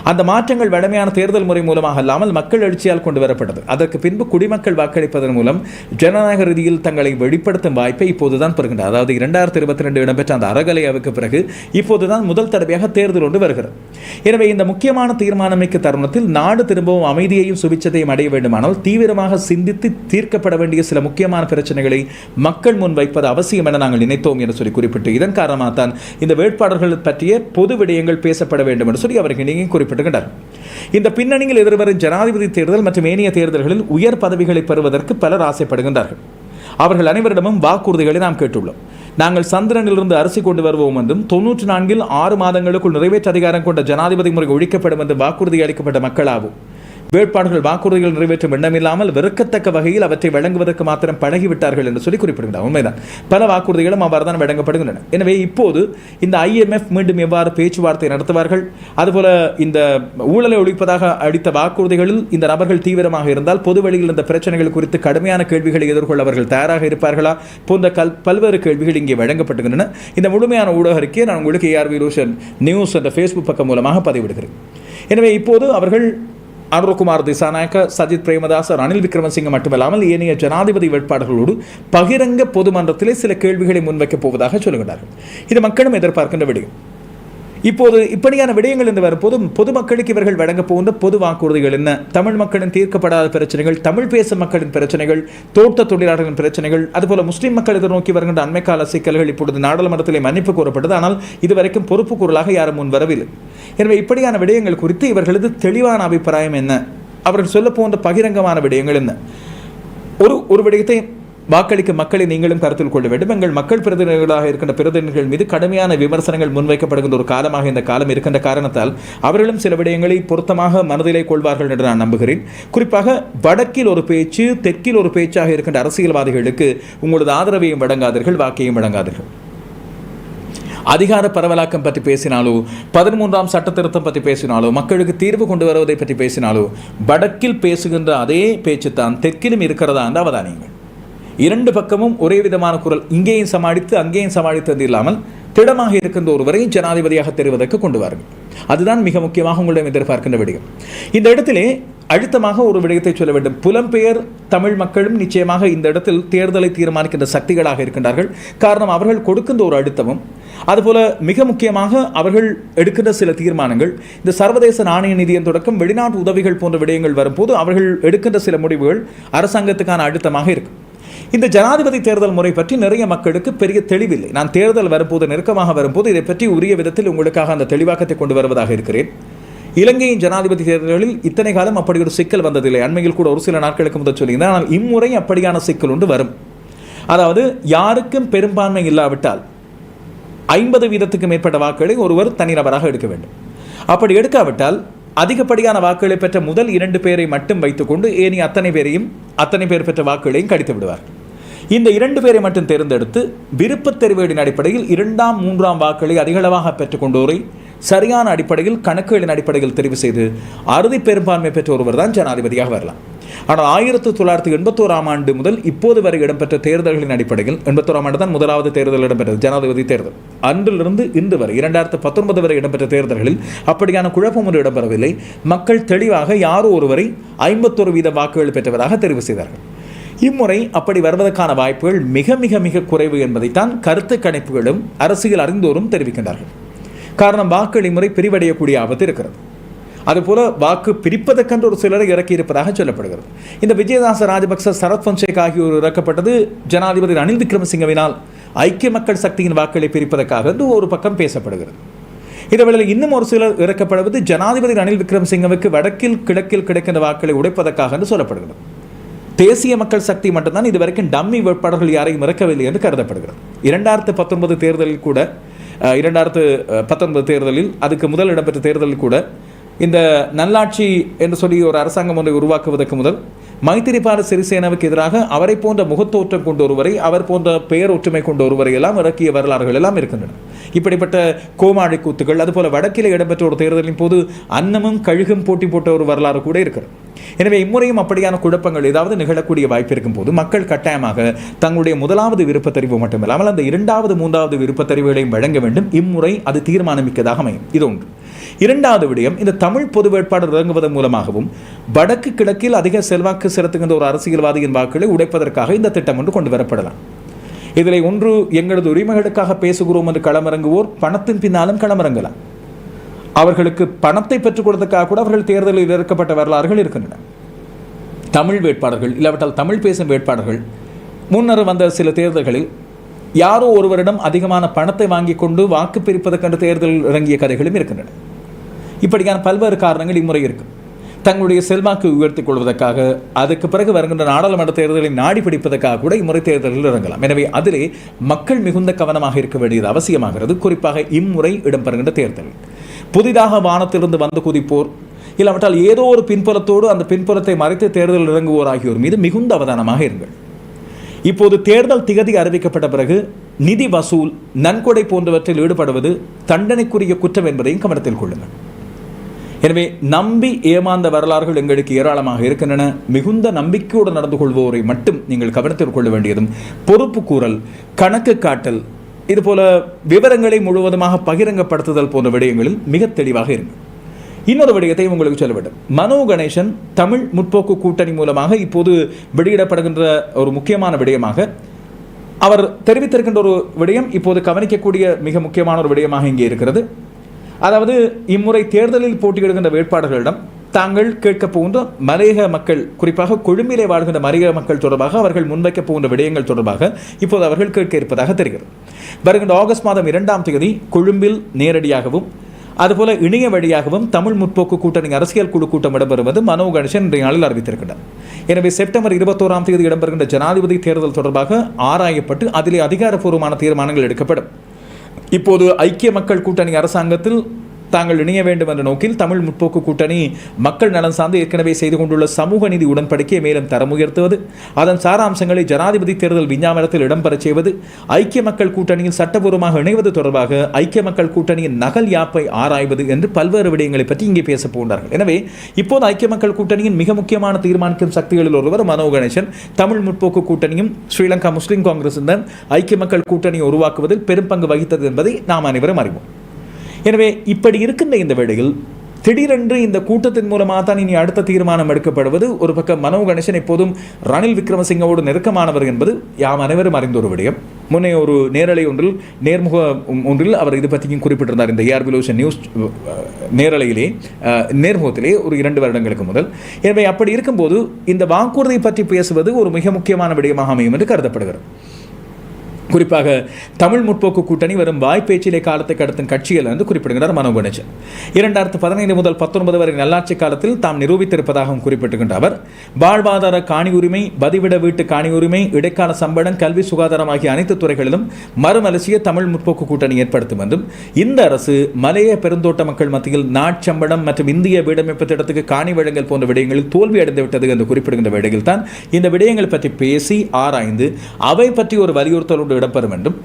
அந்த மாற்றங்கள் வழமையான தேர்தல் முறை மூலமாக அல்லாமல் மக்கள் எழுச்சியால் கொண்டு வரப்பட்டது. அதற்கு பின்பு குடிமக்கள் வாக்களிப்பதன் மூலம் ஜனநாயக ரீதியில் தங்களை வெளிப்படுத்தும் வாய்ப்பை இப்போதுதான் பெறுகின்றனர் அதாவது இரண்டாயிரத்தி இருபத்தி ரெண்டு இடம்பெற்ற அந்த அறகலையாவுக்கு பிறகு இப்போதுதான் முதல் தடவையாக தேர்தல் ஒன்று வருகிறது. எனவே இந்த முக்கியமான தீர்மானமிக்க தருணத்தில் நாடு திரும்பவும் அமைதியையும் சுபிச்சதையும் அடைய வேண்டுமானால் தீவிரமாக சிந்தித்து தீர்க்கப்பட வேண்டிய சில முக்கியமான பிரச்சனைகளை மக்கள் முன் வைப்பது அவசியம் என நாங்கள் நினைத்தோம் என்று சொல்லி குறிப்பிட்டு இதன் காரணமாக தான் இந்த வேட்பாளர்கள் பற்றிய பொது விடயங்கள் பேசப்பட வேண்டும் என்று சொல்லி அவர்கள் குறிப்பிட்டு குறிப்பிட்டுகின்றனர் இந்த பின்னணியில் எதிர்வரும் ஜனாதிபதி தேர்தல் மற்றும் ஏனைய தேர்தல்களில் உயர் பதவிகளை பெறுவதற்கு பலர் ஆசைப்படுகின்றார்கள். அவர்கள் அனைவரிடமும் வாக்குறுதிகளை நாம் கேட்டுள்ளோம். நாங்கள் சந்திரனிலிருந்து அரிசி கொண்டு வருவோம் என்றும் தொன்னூற்றி நான்கில் ஆறு மாதங்களுக்குள் நிறைவேற்ற அதிகாரம் கொண்ட ஜனாதிபதி முறை ஒழிக்கப்படும் என்று வாக்குறுதி அளிக்கப்பட்ட மக்களாகும் வேட்பாளர்கள் வாக்குறுதிகள் நிறைவேற்றும் எண்ணமில்லாமல் வெறுக்கத்தக்க வகையில் அவற்றை வழங்குவதற்கு மாத்திரம் பழகிவிட்டார்கள் என்று சொல்லி குறிப்பிடுகிறார் உண்மைதான். பல வாக்குறுதிகளும் அவ்வாறு தான் வழங்கப்படுகின்றன. எனவே இப்போது இந்த ஐஎம்எஃப் மீண்டும் எவ்வாறு பேச்சுவார்த்தை நடத்துவார்கள்? அதுபோல இந்த ஊழலை ஒழிப்பதாக அளித்த வாக்குறுதிகளில் இந்த நபர்கள் தீவிரமாக இருந்தால் பொது வழியில் இந்த பிரச்சனைகள் குறித்து கடுமையான கேள்விகளை எதிர்கொள்ள அவர்கள் தயாராக இருப்பார்களா? போன்ற கல் பல்வேறு கேள்விகள் இங்கே வழங்கப்பட்டுகின்றன. இந்த முழுமையான ஊடக அறிக்கையை நான் உங்களுக்கு ஏஆர் ரோஷன் நியூஸ் என்ற ஃபேஸ்புக் பக்கம் மூலமாக பதிவிடுகிறேன். எனவே இப்போது அவர்கள் அனுரகுமார் திசாநாயக்க சஜித் பிரேமதாசர் ரணில் விக்ரமசிங்க மட்டுமல்லாமல் ஏனைய ஜனாதிபதி வேட்பாளர்களோடு பகிரங்க பொதுமன்றத்திலே சில கேள்விகளை முன்வைக்கப் போவதாக சொல்லுகிறார்கள் இது மக்களும் எதிர்பார்க்கின்ற விடயம். இப்போது இப்படியான விடயங்கள் இருந்து வரும்போது பொதுமக்களுக்கு இவர்கள் வழங்க போகின்ற பொது வாக்குறுதிகள் என்ன? தமிழ் மக்களின் தீர்க்கப்படாத பிரச்சனைகள் தமிழ் பேசும் மக்களின் பிரச்சனைகள் தோட்ட தொழிலாளர்களின் பிரச்சனைகள் அதுபோல முஸ்லீம் மக்கள் எதிர்நோக்கி வருகின்ற அண்மைக்கால சிக்கல்கள் இப்பொழுது நாடாளுமன்றத்திலே மன்னிப்பு கூறப்பட்டது ஆனால் இதுவரைக்கும் பொறுப்பு கூறலாக யாரும் முன் வரவில்லை. எனவே இப்படியான விடயங்கள் குறித்து இவர்களது தெளிவான அபிப்பிராயம் என்ன? அவர்கள் சொல்ல போன்ற பகிரங்கமான விடயங்கள் என்ன? ஒரு ஒரு விடயத்தை வாக்களிக்கும் மக்களை நீங்களும் கருத்தில் கொள்ள வேண்டும். எங்கள் மக்கள் பிரதிநிதிகளாக இருக்கின்ற பிரதிநிதிகள் மீது கடுமையான விமர்சனங்கள் முன்வைக்கப்படுகின்ற ஒரு காலமாக இந்த காலம் இருக்கின்ற காரணத்தால் அவர்களும் சில விடயங்களை பொருத்தமாக மனதிலே கொள்வார்கள் என்று நான் நம்புகிறேன். குறிப்பாக வடக்கில் ஒரு பேச்சு தெற்கில் ஒரு பேச்சாக இருக்கின்ற அரசியல்வாதிகளுக்கு உங்களது ஆதரவையும் வழங்காதீர்கள் வாக்கையும் வழங்காதீர்கள். அதிகார பரவலாக்கம் பற்றி பேசினாலோ பதிமூன்றாம் சட்ட திருத்தம் பற்றி பேசினாலோ மக்களுக்கு தீர்வு கொண்டு வருவதை பற்றி பேசினாலோ வடக்கில் பேசுகின்ற அதே பேச்சு தான் தெற்கிலும் இருக்கிறதா என்று அவதானியங்கள். இரண்டு பக்கமும் ஒரே விதமான குரல் இங்கேயும் சமாளித்து அங்கேயும் சமாளித்தது இல்லாமல் திடமாக இருக்கின்ற ஒருவரை ஜனாதிபதியாக தெரிவதற்கு கொண்டு வாருங்கள். அதுதான் மிக முக்கியமாக உங்களிடம் எதிர்பார்க்கின்ற விடயம். இந்த இடத்திலே அழுத்தமாக ஒரு விடயத்தை சொல்ல வேண்டும். புலம்பெயர் தமிழ் மக்களும் நிச்சயமாக இந்த இடத்தில் தேர்தலை தீர்மானிக்கின்ற சக்திகளாக இருக்கின்றார்கள். காரணம் அவர்கள் கொடுக்கின்ற ஒரு அழுத்தமும் அதுபோல மிக முக்கியமாக அவர்கள் எடுக்கின்ற சில தீர்மானங்கள். இந்த சர்வதேச நாணய நிதியம் தொடக்கம் வெளிநாட்டு உதவிகள் போன்ற விடயங்கள் வரும்போது அவர்கள் எடுக்கின்ற சில முடிவுகள் அரசாங்கத்துக்கான அழுத்தமாக இருக்கும் இந்த ஜனாதிபதி தேர்தல் முறை பற்றி நிறைய மக்களுக்கு பெரிய தெளிவில்லை. நான் தேர்தல் வரும்போது நெருக்கமாக வரும்போது இதை பற்றி உரிய விதத்தில் உங்களுக்காக அந்த தெளிவாக்கத்தை கொண்டு வருவதாக இருக்கிறேன். இலங்கையின் ஜனாதிபதி தேர்தலில் இத்தனை காலம் அப்படி ஒரு சிக்கல் வந்ததில்லை. அண்மையில் கூட ஒரு சில நாட்களுக்கு முதல் சொல்லியிருந்தேன். ஆனால் இம்முறை அப்படியான சிக்கல் ஒன்று வரும். அதாவது யாருக்கும் பெரும்பான்மை இல்லாவிட்டால் ஐம்பது வீதத்துக்கு மேற்பட்ட வாக்குகளை ஒருவர் தனிநபராக எடுக்க வேண்டும். அப்படி எடுக்காவிட்டால் அதிகப்படியான வாக்குகளை பெற்ற முதல் இரண்டு பேரை மட்டும் வைத்துக்கொண்டு ஏனி அத்தனை பேரையும் அத்தனை பேர் பெற்ற வாக்குகளையும் கடித்து விடுவார் இந்த இரண்டு பேரை மட்டும் தேர்ந்தெடுத்து விருப்பத் தெரிவேடின் அடிப்படையில் இரண்டாம் மூன்றாம் வாக்குகளை அதிகளவாக பெற்றுக்கொண்டோரை சரியான அடிப்படையில் கணக்குகளின் அடிப்படையில் தெரிவு செய்து அறுதி பெரும்பான்மை பெற்ற ஒருவர் தான் ஜனாதிபதியாக வரலாம். ஆனால் ஆயிரத்தி தொள்ளாயிரத்தி எண்பத்தோராம் ஆண்டு முதல் இப்போது வரை இடம்பெற்ற தேர்தல்களின் அடிப்படையில் எண்பத்தோராம் ஆண்டு தான் முதலாவது தேர்தல் இடம்பெற்றது ஜனாதிபதி தேர்தல். அன்றிலிருந்து இன்று வரை இரண்டாயிரத்து பத்தொன்பது வரை இடம்பெற்ற தேர்தல்களில் அப்படியான குழப்பம் ஒன்று இடம்பெறவில்லை. மக்கள் தெளிவாக யாரோ ஒருவரை ஐம்பத்தொரு வீத வாக்குகள் பெற்றவராக தெரிவு செய்தார்கள். இம்முறை அப்படி வருவதற்கான வாய்ப்புகள் மிக மிக மிக குறைவு என்பதைத்தான் கருத்து கணிப்புகளும் அரசியல் அறிந்தோரும் தெரிவிக்கின்றார்கள். காரணம் வாக்குகள் இம்முறை பிரிவடையக்கூடிய ஆபத்து இருக்கிறது. அதுபோல வாக்கு பிரிப்பதற்கென்று ஒரு சிலரை இறக்கி இருப்பதாக சொல்லப்படுகிறது. இந்த விஜயதாச ராஜபக்ச சரத் பொன்சேக் ஆகியோர் இறக்கப்பட்டது ஜனாதிபதி ரணில் விக்ரமசிங்கவினால் ஐக்கிய மக்கள் சக்தியின் வாக்குகளை பிரிப்பதற்காக என்று ஒரு பக்கம் பேசப்படுகிறது. இதேவேளையில் இன்னும் ஒரு சிலர் இறக்கப்படுவது ஜனாதிபதி ரணில் விக்ரமசிங்கவுக்கு வடக்கில் கிழக்கில் கிடைக்கின்ற வாக்களை உடைப்பதற்காக என்று சொல்லப்படுகிறது. தேசிய மக்கள் சக்தி மட்டும்தான் இதுவரைக்கும் டம்மி வேட்பாளர்கள் யாரையும் இறக்கவில்லை என்று கருதப்படுகிறது. இரண்டாயிரத்து பத்தொன்பது தேர்தலில் கூட இரண்டாயிரத்து பத்தொன்பது தேர்தலில் அதுக்கு முதல் இடம்பெற்ற தேர்தலில் கூட இந்த நல்லாட்சி என்று சொல்லி ஒரு அரசாங்கம் ஒன்றை உருவாக்குவதற்கு முதல் மைத்திரிபால சிறிசேனாவுக்கு எதிராக அவரை போன்ற முகத்தோற்றம் கொண்ட ஒருவரை அவர் போன்ற பெயர் ஒற்றுமை கொண்ட ஒருவரை எல்லாம் இறக்கிய வரலாறுகள் எல்லாம் இருக்கின்றன. இப்படிப்பட்ட கோமாழை கூத்துக்கள் அதுபோல் வடக்கில் இடம்பெற்ற ஒரு தேர்தலின் போது அன்னமும் கழுகும் போட்டி போட்ட ஒரு வரலாறு கூட இருக்கிறது. எனவே இம்முறையும் அப்படியான குழப்பங்கள் ஏதாவது நிகழக்கூடிய வாய்ப்பு இருக்கும் போது மக்கள் கட்டாயமாக தங்களுடைய முதலாவது விருப்பத்தறிவு மட்டுமில்லாமல் அந்த இரண்டாவது மூன்றாவது விருப்பத்தறிவுகளையும் வழங்க வேண்டும். இம்முறை அது தீர்மானமிக்கதாக அமையும். இது ஒன்று. இரண்டாவது விடயம் இந்த தமிழ் பொது வேட்பாளர் இறங்குவதன் மூலமாகவும் வடக்கு கிழக்கில் அதிக செல்வாக்கு செலுத்துகின்ற ஒரு அரசியல்வாதியின் வாக்குகளை உடைப்பதற்காக இந்த திட்டம் ஒன்று கொண்டு வரப்படலாம். இதில் ஒன்று எங்களது உரிமைகளுக்காக பேசுகிறோம் என்று களமிறங்குவோர் பணத்தின் பின்னாலும் களமிறங்கலாம். அவர்களுக்கு பணத்தை பெற்றுக் கொடுத்ததுக்காக கூட அவர்கள் தேர்தலில் இறக்கப்பட்ட வரலாறுகள் இருக்கின்றன. தமிழ் வேட்பாளர்கள் இல்லாவிட்டால் தமிழ் பேசும் வேட்பாளர்கள் முன்னர் வந்த சில தேர்தல்களில் யாரோ ஒருவரிடம் அதிகமான பணத்தை வாங்கி கொண்டு வாக்கு பிரிப்பதற்கென்று தேர்தலில் இறங்கிய கதைகளும் இருக்கின்றன. இப்படியான பல்வேறு காரணங்கள் இம்முறை இருக்கு. தங்களுடைய செல்வாக்கு உயர்த்திக் கொள்வதற்காக அதுக்கு பிறகு வருகின்ற நாடாளுமன்ற தேர்தலை நாடி பிடிப்பதற்காக கூட இம்முறை தேர்தலில் இறங்கலாம். எனவே அதிலே மக்கள் மிகுந்த கவனமாக இருக்க வேண்டியது அவசியமாகிறது. குறிப்பாக இம்முறை இடம்பெறுகின்ற தேர்தல் புதிதாக வானத்திலிருந்து வந்து குதிப்போர் இல்லாவிட்டால் ஏதோ ஒரு பின்புலத்தோடு அந்த பின்புலத்தை மறைத்து தேர்தலில் இறங்குவோர் ஆகியோர் மீது மிகுந்த அவதானமாக இருங்கள். இப்போது தேர்தல் திகதி அறிவிக்கப்பட்ட பிறகு நிதி வசூல் நன்கொடை போன்றவற்றில் ஈடுபடுவது தண்டனைக்குரிய குற்றம் என்பதையும் கவனத்தில் கொள்ளுங்கள். எனவே நம்பி ஏமாந்த வரலாறுகள் எங்களுக்கு ஏராளமாக இருக்கின்றன. மிகுந்த நம்பிக்கையோடு நடந்து கொள்வோரை மட்டும் நீங்கள் கவனத்தில் கொள்ள வேண்டியதும் பொறுப்பு கூறல் கணக்கு காட்டல் இதுபோல விவரங்களை முழுவதுமாக பகிரங்கப்படுத்துதல் போன்ற விடயங்களில் மிக தெளிவாக இருங்கள். இன்னொரு விடயத்தை உங்களுக்கு சொல்ல வேண்டும். மனோ கணேசன் தமிழ் முற்போக்கு கூட்டணி மூலமாக இப்போது வெளியிடப்படுகின்ற ஒரு முக்கியமான விடயமாக அவர் தெரிவித்திருக்கின்ற ஒரு விடயம் இப்போது கவனிக்கக்கூடிய மிக முக்கியமான ஒரு விடயமாக இங்கே இருக்கிறது. அதாவது இம்முறை தேர்தலில் போட்டியிடுகின்ற வேட்பாளர்களிடம் தாங்கள் கேட்கப் போகின்ற மலையக மக்கள் குறிப்பாக கொழும்பிலே வாழ்கின்ற மலையக மக்கள் தொடர்பாக அவர்கள் முன்வைக்கப் போகின்ற விடயங்கள் தொடர்பாக இப்போது அவர்கள் கேட்க இருப்பதாக தெரிகிறது. வருகின்ற ஆகஸ்ட் மாதம் இரண்டாம் தேதி கொழும்பில் நேரடியாகவும் அதுபோல இணைய வழியாகவும் தமிழ் முற்போக்கு கூட்டணி அரசியல் குழு கூட்டம் இடம்பெறுவது மனோ கணேசன் இன்றைய நாளில் அறிவித்திருக்கிறார். எனவே செப்டம்பர் இருபத்தோராம் தேதி இடம்பெறுகின்ற ஜனாதிபதி தேர்தல் தொடர்பாக ஆராயப்பட்டு அதிலே அதிகாரப்பூர்வமான தீர்மானங்கள் எடுக்கப்படும். இப்போது ஐக்கிய மக்கள் கூட்டணி அரசாங்கத்தில் தாங்கள் இணைய வேண்டும் என்ற நோக்கில் தமிழ் முற்போக்கு கூட்டணி மக்கள் நலன் சார்ந்து ஏற்கனவே செய்து கொண்டுள்ள சமூக நீதி உடன்படிக்கையை மேலும் தரம் உயர்த்துவது அதன் சாராம்சங்களை ஜனாதிபதி தேர்தல் விஞ்ஞாபனத்தில் இடம்பெறச் செய்வது ஐக்கிய மக்கள் கூட்டணியில் சட்டபூர்வமாக இணைவது தொடர்பாக ஐக்கிய மக்கள் கூட்டணியின் நகல் யாப்பை ஆராய்வது என்று பல்வேறு விடயங்களை பற்றி இங்கே பேச போகிறார்கள் எனவே இப்போது ஐக்கிய மக்கள் கூட்டணியின் மிக முக்கியமான தீர்மானிக்கும் சக்திகளில் ஒருவர் மனோ கணேசன். தமிழ் முற்போக்கு கூட்டணியும் ஸ்ரீலங்கா முஸ்லிம் காங்கிரசும் தான் ஐக்கிய மக்கள் கூட்டணியை உருவாக்குவதில் பெரும் பங்கு வகித்தது என்பதை நாம் அனைவரும் அறிவோம். எனவே இப்படி இருக்கின்ற இந்த வேளையில் திடீரென்று இந்த கூட்டத்தின் மூலமாக தான் இனி அடுத்த தீர்மானம் எடுக்கப்படுவது. ஒரு பக்கம் மனோ கணேசன் எப்போதும் ரணில் விக்ரமசிங்கவோடு நெருக்கமானவர் என்பது யாம் அனைவரும் அறிந்த ஒரு விடயம். முன்னே ஒரு நேரலை ஒன்றில் நேர்முக ஒன்றில் அவர் இது பற்றியும் குறிப்பிட்டிருந்தார். இந்த ஏஆர் பிலோஷன் நியூஸ் நேரலையிலே நேர்முகத்திலே ஒரு இரண்டு வருடங்களுக்கு முதல். எனவே அப்படி இருக்கும்போது இந்த வாக்குறுதியை பற்றி பேசுவது ஒரு மிக முக்கியமான விடயமாக அமையும் என்று கருதப்படுகிறது. குறிப்பாக தமிழ் முற்போக்கு கூட்டணி வரும் வாய்ப்பேச்சிலே காலத்தை கடத்தும் கட்சிகள் என்று குறிப்பிடுகிறார் மனோ கணேசன் இரண்டாயிரத்து பதினைந்து முதல் பத்தொன்பது வரை நல்லாட்சி காலத்தில் தாம் நிரூபித்திருப்பதாகவும் குறிப்பிட்டுகின்ற அவர் வாழ்வாதார காணி உரிமை பதிவிட வீட்டு காணி உரிமை இடைக்கால சம்பளம் கல்வி சுகாதாரம் ஆகிய அனைத்து துறைகளிலும் மறுமலர்ச்சியை தமிழ் முற்போக்கு கூட்டணி ஏற்படுத்தும் என்றும் இந்த அரசு மலைய பெருந்தோட்ட மக்கள் மத்தியில் நாட்சம்பளம் மற்றும் இந்திய வீடமைப்பு திட்டத்துக்கு காணி வழங்கல் போன்ற விடயங்களில் தோல்வி அடைந்து விட்டது என்று குறிப்பிடுகின்ற வேளையில் தான் இந்த விடயங்கள் பற்றி பேசி ஆராய்ந்து அவை பற்றி ஒரு வலியுறுத்தலோடு இடம்பெறும் என்றும்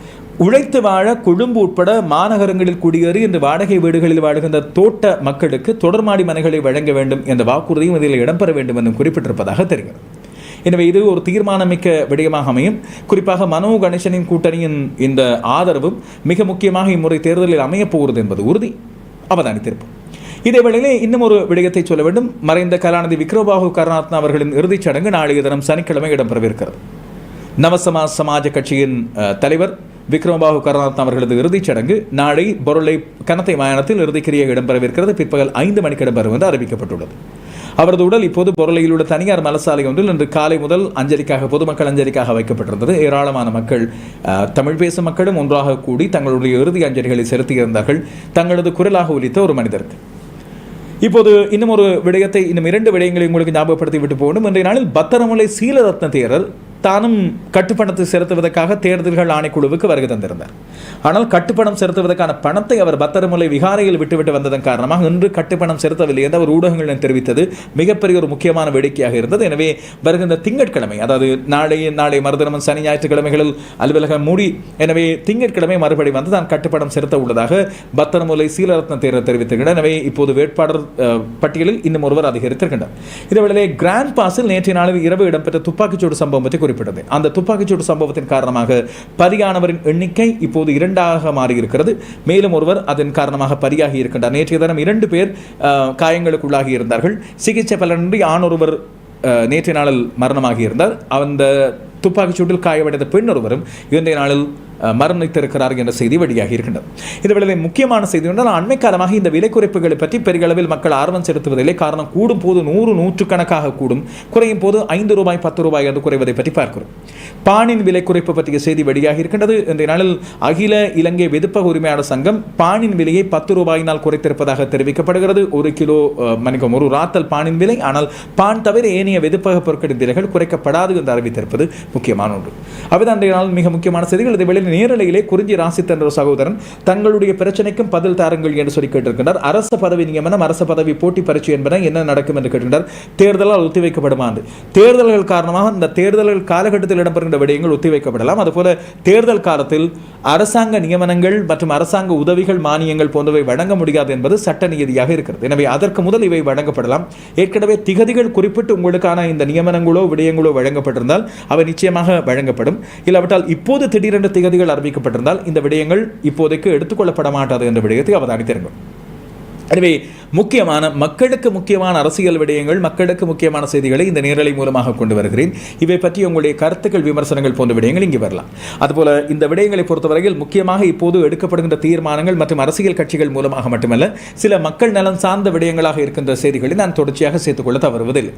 உழைத்து வாழ கொழும்பு உட்பட மாநகரங்களில் குடியேறி இந்த வாடகை வீடுகளில் வாழ்கின்ற தோட்ட மக்களுக்கு தொடர்மாடி மனைகளை வழங்க வேண்டும் என்ற வாக்குறுதியும் இதில் இடம்பெற வேண்டும் என்றும் குறிப்பிட்டிருப்பதாக தெரிகிறது. எனவே இது ஒரு தீர்மானமிக்க விடயமாக அமையும். குறிப்பாக மனோ கணேசனின் கூட்டணியின் இந்த ஆதரவும் மிக முக்கியமாக இம்முறை தேர்தலில் அமையப்போகிறது என்பது உறுதி. அவதானித்திருப்போம். இதே வேளையிலே இன்னும் ஒரு விடயத்தை சொல்ல வேண்டும். மறைந்த கலாநிதி விக்ரோபாகு கருணாத்னா அவர்களின் இறுதிச் சடங்கு நாளைய தினம் சனிக்கிழமை இடம்பெறவிருக்கிறது. நவசமா சமாஜ கட்சியின் தலைவர் விக்ரமபாபு கருணாரத்ன அவர்களது இறுதிச் சடங்கு நாளை பொருளை கனத்தை மயானத்தில் இறுதிக்கிரியை இடம்பெறவிருக்கிறது. பிற்பகல் ஐந்து மணிக்கு இடம்பெறும் என்று அறிவிக்கப்பட்டுள்ளது. அவரது உடல் இப்போது பொருளையில் உள்ள தனியார் மலசாலை ஒன்றில் இன்று காலை முதல் அஞ்சலிக்காக பொதுமக்கள் அஞ்சலிக்காக வைக்கப்பட்டிருந்தது. ஏராளமான மக்கள் அஹ், தமிழ் பேசும் மக்களும் ஒன்றாக கூடி தங்களுடைய இறுதி அஞ்சலிகளை செலுத்தியிருந்தார்கள். தங்களது குரலாக ஒலித்த ஒரு மனிதருக்கு. இப்போது இன்னும் ஒரு விடயத்தை இன்னும் இரண்டு விடயங்களை உங்களுக்கு ஞாபகப்படுத்தி விட்டு போகணும். இன்றைய நாளில் பத்திரமலை சீலரத்ன தேரர் தானும் கட்டுப்பணத்தை செலுத்துவதற்காக தேர்தல்கள் ஆணைக்குழுவுக்கு வருகை தந்திருந்தார். ஆனால் கட்டுப்பணம் செலுத்துவதற்கான பணத்தை அவர் பத்திரமுலை விகாரையில் விட்டுவிட்டு வந்ததன் காரணமாக இன்று கட்டுப்பணம் செலுத்தவில்லை என்று அவர் ஊடகங்களிடம் தெரிவித்தது மிகப்பெரிய ஒரு முக்கியமான வேடிக்கையாக இருந்தது. எனவே வருகின்ற திங்கட்கிழமை அதாவது நாளை நாளை மறுதினமும் சனி ஞாயிற்றுக்கிழமைகளில் அலுவலகம் மூடி எனவே திங்கட்கிழமை மறுபடி வந்து தான் கட்டுப்பணம் செலுத்த உள்ளதாக பத்திரமுலை சீலரத்ன தேர்தல் தெரிவித்திருக்கிறார். எனவே இப்போது வேட்பாளர் பட்டியலில் இன்னும் ஒருவர் அதிகரித்திருக்கின்றார். இதேவேளை கிராண்ட் பாஸில் நேற்றைய நாளில் இரவு இடம்பெற்ற துப்பாக்கிச்சூடு சம்பவம் பற்றி குறிப்பிட்டது அந்த துப்பாக்கிச்சூடு சம்பவத்தின் காரணமாக பலியானவரின் எண்ணிக்கை இப்போது இரண்டாக மாறியிருக்கிறது. மேலும் ஒருவர் அதன் காரணமாக பலியாகி இருக்கின்றார். நேற்றைய தினம் இரண்டு பேர் காயங்களுக்குள்ளாகி இருந்தார்கள். சிகிச்சை பலனின்றி ஆணொருவர் நேற்றைய நாளில் மரணமாகி இருந்தார். அந்த துப்பாக்கிச்சூட்டில் காயமடைந்த பெண் ஒருவரும் இன்றைய நாளில் மரணித்திருக்கிறார்கள் என்ற செய்தி வெளியாகி இருக்கின்றது. இந்த வேளையில் முக்கியமான செய்தி என்றால் அண்மை காலமாக இந்த விலை குறைப்புகளை பற்றி பெரிய அளவில் மக்கள் ஆர்வம் செலுத்துவதில்லை காரணம் கூடும் போது நூறு நூற்றுக்கணக்காக கூடும். குறையும் போது ஐந்து ரூபாய் பத்து ரூபாய் என்று குறைவதை பற்றி பார்க்கிறோம். பானின் விலை குறைப்பு பற்றிய செய்தி வெளியாகி இருக்கின்றது. இந்த நாளில் அகில இலங்கை வெதுப்பக உரிமையாளர் சங்கம் பானின் விலையை பத்து ரூபாயினால் குறைத்திருப்பதாக தெரிவிக்கப்படுகிறது. ஒரு கிலோ அஹ், ஒரு ராத்தல் பானின் விலை. ஆனால் பான் தவிர ஏனைய வெதுப்பக பொருட்களின் விலைகள் குறைக்கப்படாது என்று அறிவித்திருப்பது முக்கியமான ஒன்று. அவைதான் இன்றைய நாள் மிக முக்கியமான செய்திகள். இதை வெளியில் நேரலையிலே குறிஞ்சி ராசி தன்ற சகோதரன் தங்களுடைய பிரச்சனைக்கும் பதில் தாருங்கள் என்று சொல்லி கேட்டிருக்கின்றார். அரச பதவி நியமனம் அரச பதவி போட்டி பரீட்சை என்பன என்ன நடக்கும் என்று கேட்டிருந்தார் தேர்தலால் ஒத்திவைக்கப்படுமா என்று தேர்தல்கள் காரணமாக இந்த தேர்தல்கள் காலகட்டத்தில் இடம்பெறுகின்ற விடயங்கள் ஒத்திவைக்கப்படலாம் அதுபோல தேர்தல் காலத்தில் அரசாங்க நியமனங்கள் மற்றும் அரசாங்க உதவிகள் மானியங்கள் போன்றவை வழங்க முடியாது என்பது சட்ட நியதியாக இருக்கிறது. எனவே அதற்கு முதல் இவை வழங்கப்படலாம். ஏற்கனவே திகதிகள் குறிப்பிட்டு உங்களுக்கான இந்த நியமனங்களோ விடயங்களோ வழங்கப்பட்டிருந்தால் அவை நிச்சயமாக வழங்கப்படும். இல்லாவிட்டால் இப்போது திடீரென்று திகதி திகதிகள் அறிவிக்கப்பட்டிருந்தால் இந்த விடயங்கள் இப்போதைக்கு எடுத்துக்கொள்ளப்பட மாட்டாது என்ற விடயத்தை அவதானித்திருங்கள். எனவே முக்கியமான மக்களுக்கு முக்கியமான அரசியல் விடயங்கள் மக்களுக்கு முக்கியமான செய்திகளை இந்த நேரலை மூலமாக கொண்டு வருகிறேன். இவை பற்றி உங்களுடைய கருத்துக்கள் விமர்சனங்கள் போன்ற விடயங்கள் இங்கே வரலாம். அதுபோல இந்த விடயங்களை பொறுத்தவரையில் முக்கியமாக இப்போது எடுக்கப்படுகின்ற தீர்மானங்கள் மற்றும் அரசியல் கட்சிகள் மூலமாக மட்டுமல்ல சில மக்கள் நலன் சார்ந்த விடயங்களாக இருக்கின்ற செய்திகளை நான் தொடர்ச்சியாக சேர்த்துக்கொள்ள தவறுவதில்லை.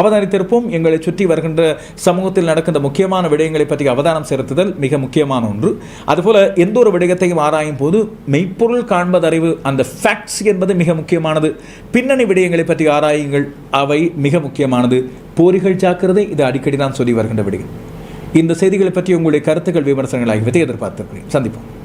அவதானித்திருப்போம் எங்களை சுற்றி வருகின்ற சமூகத்தில் நடக்கின்ற முக்கியமான விடயங்களை பற்றி அவதானம் செலுத்துதல் மிக முக்கியமான ஒன்று. அதுபோல எந்த ஒரு விடயத்தையும் ஆராயும் போது மெய்ப்பொருள் காண்பதறிவு அந்த ஃபேக்ட்ஸ் என்பது மிக முக்கியமான முக்கியமானது. பின்னணி விடயங்களை பற்றி ஆராயுங்கள். அவை மிக முக்கியமானது. போரிகள் ஜாக்கிரதை இது அடிக்கடி நான் சொல்லி வருகின்ற விடயம். இந்த செய்திகளை பற்றி உங்களுடைய கருத்துக்கள் விமர்சனங்கள் ஆகியவற்றை எதிர்பார்த்திருக்கிறேன். சந்திப்போம்.